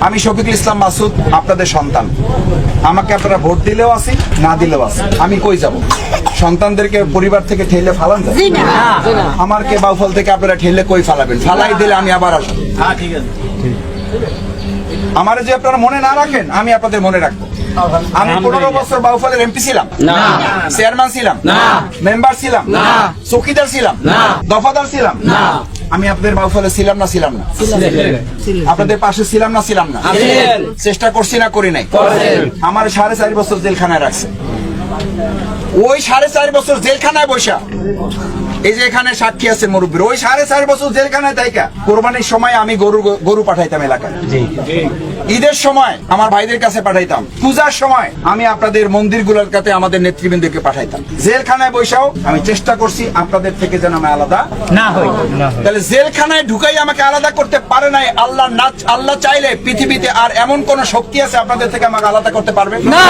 আমি শফিকুল ইসলাম মাসুদ আপনাদের সন্তান। আমাকে আপনারা ভোট দিলেও আছি না দিলেও আছি। আমি কই যাব? সন্তানদেরকে পরিবার থেকে ঠেলে ফালান যায়? আমার কে বাউফল থেকে আপনারা ঠেলে কই ফালাবেন? ফালাই দিলে আমি আবার আসব। আমার যে আপনারা মনে না রাখেন আমি আপনাদের মনে রাখব। আমি পনেরো বছর বাউফলের এমপি ছিলাম। না। চেয়ারম্যান ছিলাম। না। মেম্বার ছিলাম। না। চৌকিদার ছিলাম। না। দফাদার ছিলাম। না। আমি আপনাদের বাউফলে ছিলাম না ছিলাম না। আপনাদের পাশে ছিলাম না ছিলাম না। চেষ্টা করছি না করি নাই। আমার সাড়ে চার বছর জেলখানায় রাখছে। ওই সাড়ে চার বছর জেলখানায় বসা। এই যে এখানে সাক্ষী আছে মুরব্বীর ওই সাড়ে চার বছর জেলখানায় তাইকা কোরবানির সময় আমি গরু গরু পাঠাইতাম এলাকায়। ঈদের সময় আমার ভাইদের কাছে পাঠাইতাম। পূজার সময় আমি আপনাদের মন্দিরগুলোর কাছে আমাদের নেতৃবৃন্দকে পাঠাইতাম। জেলখানায় বৈশাও আমি চেষ্টা করছি আপনাদের থেকে যেন আমি আলাদা না হই তাহলে জেলখানায় ঢুকাই আমাকে আলাদা করতে পারে নাই আল্লাহ না আল্লাহ চাইলে পৃথিবীতে আর এমন কোন শক্তি আছে আপনাদের থেকে আমাকে আলাদা করতে পারবে? না।